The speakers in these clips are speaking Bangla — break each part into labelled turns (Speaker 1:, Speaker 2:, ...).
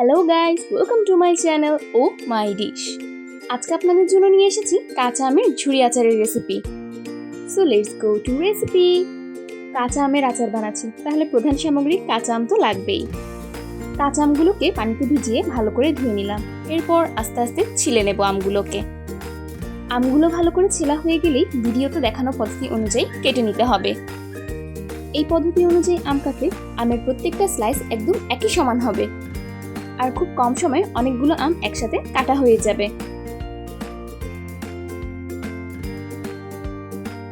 Speaker 1: Hello guys welcome to my channel oh my dish আজকে আপনাদের জন্য নিয়ে এসেছি কাঁচা আমের ঝুড়ি আচারের recipe so let's go to recipe কাঁচা আমের আচার বানাচ্ছি। তাহলে প্রধান সামগ্রী কাঁচা আম তো লাগবেই। কাঁচা আমগুলোকে পানিতে ভিজিয়ে ভালো করে ধুয়ে নিলাম। এরপর আস্তে আস্তে ছিলে নেব আমগুলোকে। আমগুলো ভালো করে ছেলা হয়ে গেলেই ভিডিওতে দেখানো পদ্ধতি অনুযায়ী কেটে নিতে হবে। এই পদ্ধতি অনুযায়ী আম কাটলে আমের প্রত্যেকটা স্লাইস একদম একই সমান হবে। আর খুব কম সময়ে অনেকগুলো আম একসাথে কাটা হয়ে যাবে।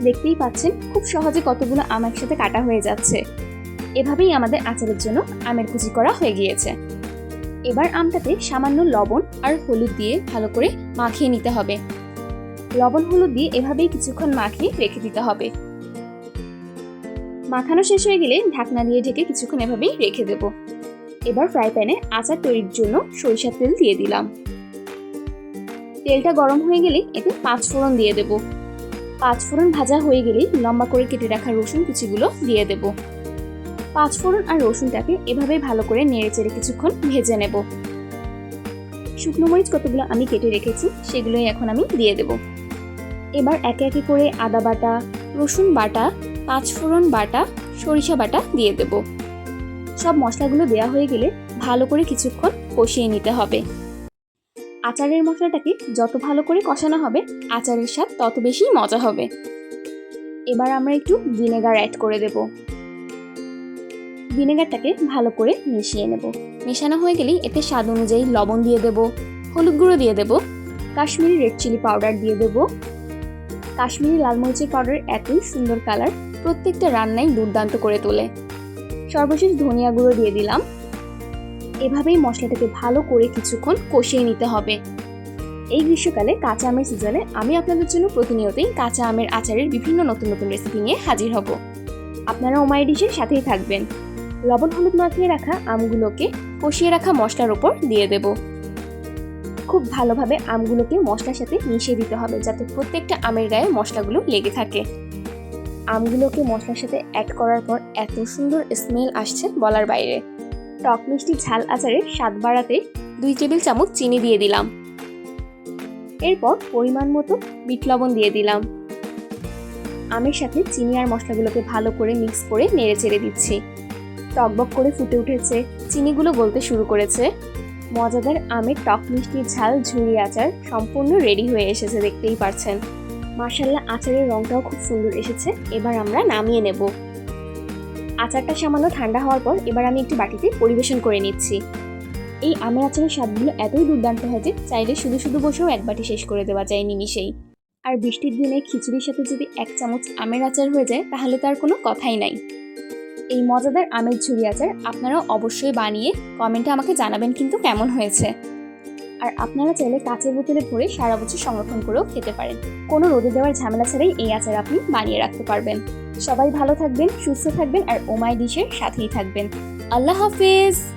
Speaker 1: দেখতেই পাচ্ছেন, খুব সহজে কতগুলো আম একসাথে কাটা হয়ে যাচ্ছে। এভাবেই আমাদের আচারের জন্য আমের কুচি করা হয়ে গিয়েছে। এবার আমটাতে সামান্য লবণ আর হলুদ দিয়ে ভালো করে মাখিয়ে নিতে হবে। লবণ হলুদ দিয়ে এভাবেই কিছুক্ষণ মাখিয়ে রেখে দিতে হবে। মাখানো শেষ হয়ে গেলে ঢাকনা দিয়ে ঢেকে কিছুক্ষণ এভাবেই রেখে দেব। এবার ফ্রাই প্যানে আচার তৈরির জন্য সরিষার তেল দিয়ে দিলাম। তেলটা গরম হয়ে গেলে এতে পাঁচ ফোড়ন দিয়ে দেব। পাঁচ ফোড়ন ভাজা হয়ে গেলেই লম্বা করে কেটে রাখা রসুন কুচিগুলো দিয়ে দেব। পাঁচ ফোড়ন আর রসুনটাকে এভাবে ভালো করে নেড়ে চেড়ে কিছুক্ষণ ভেজে নেব। শুকনো মরিচ কতগুলো আমি কেটে রেখেছি সেগুলোই এখন আমি দিয়ে দেব। এবার একে একে করে আদা বাটা, রসুন বাটা, পাঁচ ফোড়ন বাটা, সরিষা বাটা দিয়ে দেব। সব মশলাগুলো দেওয়া হয়ে গেলে ভালো করে কিছুক্ষণ কষিয়ে নিতে হবে। আচারের মশলাটাকে যত ভালো করে কষানো হবে, আচারের স্বাদ তত বেশি মজা হবে। এবার আমরা একটু ভিনেগার অ্যাড করে দেব। ভিনেগারটাকে ভালো করে মিশিয়ে নেব। মেশানো হয়ে গেলেই এতে স্বাদ অনুযায়ী লবণ দিয়ে দেব, হলুদ গুঁড়ো দিয়ে দেব, কাশ্মীরি রেড চিলি পাউডার দিয়ে দেব। কাশ্মীরি লাল মরিচের পাউডার এতই সুন্দর কালার প্রত্যেকটা রান্নাই দুর্দান্ত করে তোলে। সর্বশেষ ধনিয়া গুঁড়ো দিয়ে দিলাম। এভাবেই মশলাটাকে ভালো করে কিছুক্ষণ কষিয়ে নিতে হবে। এই গ্রীষ্মকালে কাঁচা আমের সিজনে আমি আপনাদের জন্য প্রতিনিয়তই কাঁচা আমের আচারের বিভিন্ন নতুন নতুন রেসিপি নিয়ে হাজির হব। আপনারা ওমাই ডিশের সাথেই থাকবেন। লবণ হলুদ মাখিয়ে রাখা আমগুলোকে কষিয়ে রাখা মশলার ওপর দিয়ে দেব। খুব ভালোভাবে আমগুলোকে মশলার সাথে মিশিয়ে দিতে হবে যাতে প্রত্যেকটা আমের গায়ে মশলাগুলো লেগে থাকে। আমগুলোকে মশলার সাথে অ্যাড করার পর এত সুন্দর স্মেল আসছে বলার বাইরে। টক মিষ্টি ঝাল আচারের স্বাদ বাড়াতে দুই টেবিল চামচ চিনি দিয়ে দিলাম। এরপর পরিমাণ মতো বিট লবণ দিয়ে দিলাম। আমের সাথে চিনি আর মশলাগুলোকে ভালো করে মিক্স করে নেড়ে চেড়ে দিচ্ছি। টকবক করে ফুটে উঠেছে, চিনিগুলো গলতে শুরু করেছে। মজাদার আমের টক মিষ্টি ঝাল ঝুড়ি আচার সম্পূর্ণ রেডি হয়ে এসেছে, দেখতেই পারছেন। মার্শাল্লাহ আচারের রংটাও খুব সুন্দর এসেছে। এবার আমরা নামিয়ে নেব। আচারটা সামান্য ঠান্ডা হওয়ার পর এবার আমি একটি বাটিতে পরিবেশন করে নিচ্ছি। এই আমের আচারের স্বাদগুলো এতই দুর্দান্ত হয় যে চাইলে শুধু শুধু বসেও এক বাটি শেষ করে দেওয়া যায় নিমিশেই। আর বৃষ্টির দিনে খিচুড়ির সাথে যদি এক চামচ আমের আচার হয়ে যায়, তাহলে তার কোনো কথাই নাই। এই মজাদার আমের ঝুড়ি আচার আপনারাও অবশ্যই বানিয়ে কমেন্টে আমাকে জানাবেন কিন্তু কেমন হয়েছে। আর আপনারা চাইলে কাঁচের বোতলে ভরে সারা বছর সংরক্ষণ করেও খেতে পারেন। কোনো রোদে দেওয়ার ঝামেলা ছাড়াই এই আচার আপনি বানিয়ে রাখতে পারবেন। সবাই ভালো থাকবেন, সুস্থ থাকবেন আর ওমাই ডিশের সাথেই থাকবেন। আল্লাহ হাফিজ!